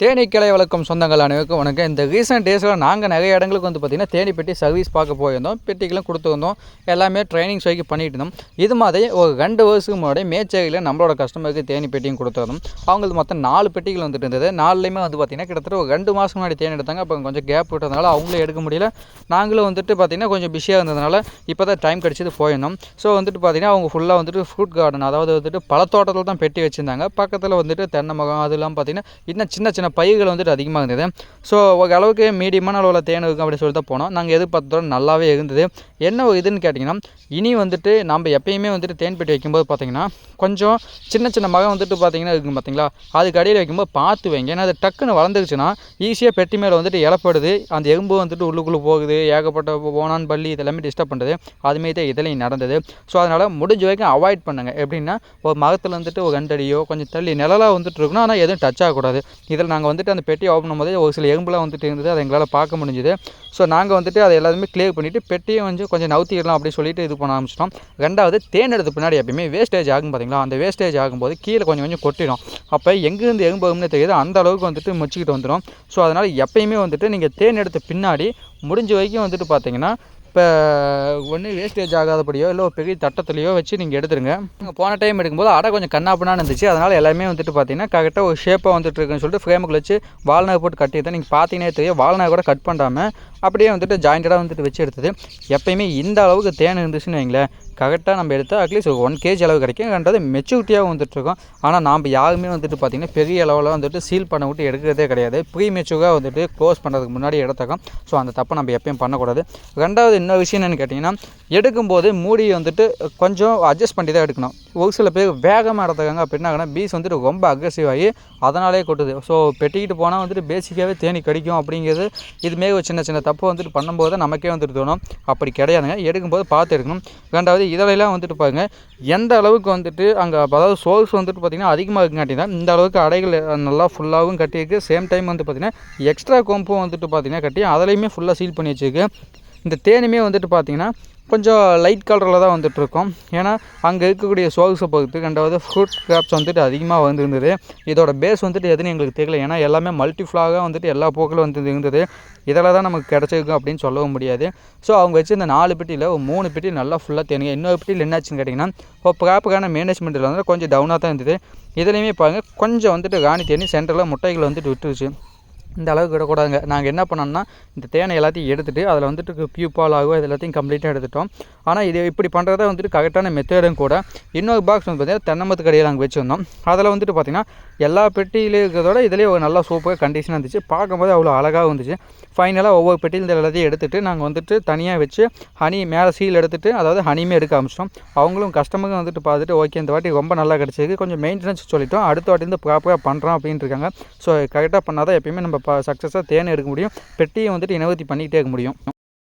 தேனீ கிளை வளர்க்கும் சொந்தங்கள் அனைவருக்கும் வணக்கம். இந்த ரீசெண்ட் டேஸில் நாங்கள் நிறைய இடங்களுக்கு வந்து பார்த்திங்கன்னா தேனி பெட்டி சர்வீஸ் பார்க்க போயிருந்தோம். பெட்டிக்கெல்லாம் கொடுத்துருந்தோம் எல்லாமே ட்ரைனிங்ஸ் வரைக்கும் பண்ணிட்டு இருந்தோம். இது மாதிரி ஒரு ரெண்டு வருஷத்துக்கு முன்னாடி மேச்சேரியில் நம்மளோட கஸ்டமருக்கு தேனி பெட்டியும் கொடுத்துருந்தோம் அவங்களுக்கு மொத்தம் நாலு பெட்டிகள் வந்துட்டு இருந்தது. நாலுலேயுமே வந்து பார்த்திங்கன்னா கிட்டத்தட்ட ஒரு ரெண்டு மாதம் முன்னாடி தேனி எடுத்தாங்க. அப்போ கொஞ்சம் கேப் விட்டதுனால அவங்களும் எடுக்க முடியல. நாங்களும் வந்துட்டு பார்த்திங்கன்னா கொஞ்சம் பிஸியாக இருந்ததுனால இப்போ தான் டைம் கிடச்சிது போயிருந்தோம். ஸோ வந்துட்டு பார்த்திங்கன்னா அவங்க ஃபுல்லாக வந்துட்டு ஃப்ரூட் கார்டன் அதாவது வந்துட்டு பழத்தோட்டத்தில் தான் பெட்டி வச்சுருந்தாங்க. பக்கத்தில் வந்துட்டு தென்னை மகம் அதெல்லாம் பார்த்திங்கன்னா இன்னும் சின்ன சின்ன பயிர்கள் வந்துட்டு அதிகமாக இருந்தது. ஸோ ஓரளவுக்கு மீடியமான அளவில் தேன் இருக்கும் அப்படின்னு சொல்லி தான் போனோம். நாங்கள் எதிர்பார்த்தோட நல்லாவே இருந்தது. என்ன ஒரு இதுன்னு கேட்டிங்கன்னா இனி வந்துட்டு நம்ம எப்பயுமே வந்துட்டு தேன் பெட்டி வைக்கும்போது பார்த்திங்கன்னா கொஞ்சம் சின்ன சின்ன மரம் வந்துட்டு பார்த்திங்கன்னா இருக்கும் பார்த்தீங்களா அதுக்கு அடியில் வைக்கும்போது பார்த்து வைங்க. ஏன்னா அது டக்குன்னு வளர்ந்துருச்சுன்னா ஈஸியாக பெட்டி மேலே வந்துட்டு இலப்படுது. அந்த எறும்பு வந்துட்டு உள்ளுக்குள்ளே போகுது. ஏகப்பட்ட ஓனான் பள்ளி இதெல்லாமே டிஸ்டர்ப் பண்ணுறது அதுமாரி தான் இதில் நடந்தது. ஸோ அதனால் முடிஞ்ச வரைக்கும் அவாய்ட் பண்ணுங்கள் எப்படின்னா ஒரு மரத்தில் வந்துட்டு ஒரு ரெண்டடியோ கொஞ்சம் தள்ளி நிழலாக வந்துட்டு இருக்கணும் ஆனால் எதுவும் டச் ஆகக்கூடாது. இதில் நாங்கள் வந்துட்டு அந்த பெட்டி ஓப்பன் பண்ணும்போது ஒரு சில எறும்புலாம் வந்துட்டு இருந்தது அதை எங்களால் பார்க்க முடிஞ்சுது. ஸோ நாங்கள் வந்துட்டு அதை எல்லாத்தையுமே கிளியர் பண்ணிவிட்டு பெட்டியை வந்து கொஞ்சம் நவுத்திடலாம் அப்படின்னு சொல்லிட்டு இது பண்ண ஆரம்பிச்சிட்டோம். ரெண்டாவது தேன் எடுத்து பின்னாடி எப்பயுமே வேஸ்டேஜ் ஆகும் பார்த்தீங்களா அந்த வேஸ்டேஜ் ஆகும்போது கீழே கொஞ்சம் கொஞ்சம் கொட்டிடும். அப்போ எங்கேருந்து எறும்பு வரும்னு தெரியுது. அந்த அளவுக்கு வந்துட்டு முச்சிக்கிட்டு வந்துடும். ஸோ அதனால் எப்பயுமே வந்துட்டு நீங்கள் தேன் எடுத்த பின்னாடி முடிஞ்ச வரைக்கும் வந்துட்டு பார்த்தீங்கன்னா இப்போ ஒன்று வேஸ்டேஜ் ஆகாதபடியோ இல்லை ஒரு பெரிய தட்டத்துலையோ வச்சு நீங்கள் எடுத்துருங்க. நீங்கள் போன டைம் எடுக்கும்போது அடை கொஞ்சம் கண்ணாப்புனான்னு இருந்துச்சு. அதனால் எல்லாமே வந்துட்டு பார்த்தீங்கன்னா கரெக்டாக ஒரு ஷேப்பாக வந்துட்டு இருக்குன்னு சொல்லிட்டு ஃப்ரேமுக்குள்ள வச்சு வால்நாய் போட்டு கட்டி தான் நீங்கள் பார்த்தீங்கன்னே தெரியும். வால்நாய் கூட கட் பண்ணாமல் அப்படியே வந்துட்டு ஜாயிண்டடாக வந்துட்டு வச்சு எடுத்தது. எப்பயுமே இந்த அளவுக்கு தேன் இருந்துச்சுன்னு வைங்களேன். கரெக்டாக நம்ம எடுத்தால் அட்லீஸ்ட் ஒரு ஒன் கேஜி அளவு கிடைக்கும் ரெண்டாவது மெச்சூரிட்டியாகவும் வந்துட்டுருக்கோம் ஆனால் நாம் யாருமே வந்துட்டு பார்த்திங்கன்னா பெரிய அளவில் வந்துட்டு சீல் பண்ண விட்டு எடுக்கிறதே கிடையாது. ப்ரீ மெச்சூராக வந்துட்டு க்ளோஸ் பண்ணுறதுக்கு முன்னாடி எடுத்தக்கம் ஸோ அந்த தப்பை நம்ம எப்பயும் பண்ணக்கூடாது. ரெண்டாவது இன்னொரு விஷயம் என்னென்னு கேட்டிங்கன்னா எடுக்கும்போது மூடி வந்துட்டு கொஞ்சம் அட்ஜஸ்ட் பண்ணி தான் எடுக்கணும். ஒரு சில பேர் வேகமாக எடுத்துக்காங்க. அப்படின்னா பீஸ் வந்துட்டு ரொம்ப அக்ரெசிவ் ஆகி அதனாலே கொட்டுது. ஸோ பெட்டிக்கிட்டு போனால் வந்துட்டு பேசிக்காகவே தேனி கடிக்கும் அப்படிங்கிறது இதுமாரி ஒரு சின்ன சின்ன தப்பு. வந்துட்டு பண்ணும்போது நமக்கே வந்துட்டு தோணும். அப்படி கிடையாதுங்க. எடுக்கும்போது பார்த்து எடுக்கணும். ரெண்டாவது இதழையெல்லாம் வந்துட்டு பாருங்கள் எந்த அளவுக்கு வந்துட்டு அங்கே அதாவது சோர்ஸ் வந்துட்டு பார்த்திங்கன்னா அதிகமாக இருக்குங்காட்டி தான் இந்த அளவுக்கு அடைகள் நல்லா ஃபுல்லாகவும் கட்டியிருக்கு. சேம் டைம் வந்து பார்த்திங்கன்னா எக்ஸ்ட்ரா கோம்பும் வந்துட்டு பார்த்திங்கன்னா கட்டி அதிலையுமே ஃபுல்லாக சீல் பண்ணி வச்சுருக்கு. இந்த தேனுமே வந்துட்டு பார்த்திங்கன்னா கொஞ்சம் லைட் கலரில் தான் வந்துட்டுருக்கோம். ஏன்னா அங்கே இருக்கக்கூடிய சோகுசை பொறுத்து ரெண்டாவது ஃப்ரூட் கிராப்ஸ் வந்துட்டு அதிகமாக வந்துருந்தது. இதோட பேஸ் வந்துட்டு எதுன்னு எங்களுக்கு தெரியல. ஏன்னா எல்லாமே மல்டிஃப்ளாக வந்துட்டு எல்லா பூக்களும் வந்து இருந்தது. இதெல்லாம் தான் நமக்கு கிடச்சிருக்கு அப்படின்னு சொல்லவும் முடியாது. ஸோ அவங்க வச்சு இந்த நாலு பெட்டியில் ஒரு மூணு பெட்டி நல்லா ஃபுல்லாக தேனுங்க. இன்னொரு பெட்டியில் என்னாச்சுன்னு கேட்டிங்கன்னா இப்போ ப்ராப்பரான மேனேஜ்மெண்ட்டில் வந்து கொஞ்சம் டவுனாக தான் இருந்தது. இதுலேயுமே பாருங்கள் கொஞ்சம் வந்துட்டு ராணி தேனி சென்டரில் முட்டைகள் வந்துட்டு விட்டுருச்சு. இந்த அளவுக்கு விடக்கூடாதுங்க. நாங்கள் என்ன பண்ணோம்னா இந்த தேனை எல்லாத்தையும் எடுத்துகிட்டு அதில் வந்துட்டு பியூபால் ஆகும் இது எல்லாத்தையும் கம்ப்ளீட்டாக எடுத்துட்டோம். ஆனால் இது இப்படி பண்ணுறத வந்துட்டு கரெக்டான மெத்தடும் கூட இன்னொரு பாக்ஸ் வந்து பார்த்திங்கன்னா தென்னமத்து கடையில் நாங்கள் வச்சுருந்தோம். அதில் வந்துட்டு பார்த்திங்கன்னா எல்லா பெட்டியிலையும் இருக்கிறதோட இதிலே ஒரு நல்லா சூப்பராக கண்டிஷனாக இருந்துச்சு. பார்க்கும்போது அவ்வளோ அழகாக இருந்துச்சு ஃபைனலாக ஒவ்வொரு பெட்டியில் எல்லாத்தையும் எடுத்துகிட்டு நாங்கள் வந்துட்டு தனியாக வச்சு ஹனி மேலே சீல் எடுத்துகிட்டு அதாவது ஹனியுமே எடுக்க ஆரம்பிச்சிட்டோம். அவங்களும் கஸ்டமருக்கும் வந்துட்டு பார்த்துட்டு ஓகே இந்த வாட்டி ரொம்ப நல்லா கிடச்சிருக்கு. கொஞ்சம் மெயின்டெனன்ஸ் சொல்லிட்டோம். அடுத்த வாட்டி வந்து ப்ராப்பராக பண்ணுறோம் அப்படின்ட்டு இருக்காங்க. ஸோ கரெக்டாக பண்ணால் தான் எப்பயுமே நம்ம சக்ஸஸாக தேன் எடுக்க முடியும். பெட்டியை வந்துட்டு இனவர்த்தி பண்ணிக்கிட்டே இருக்க முடியும்.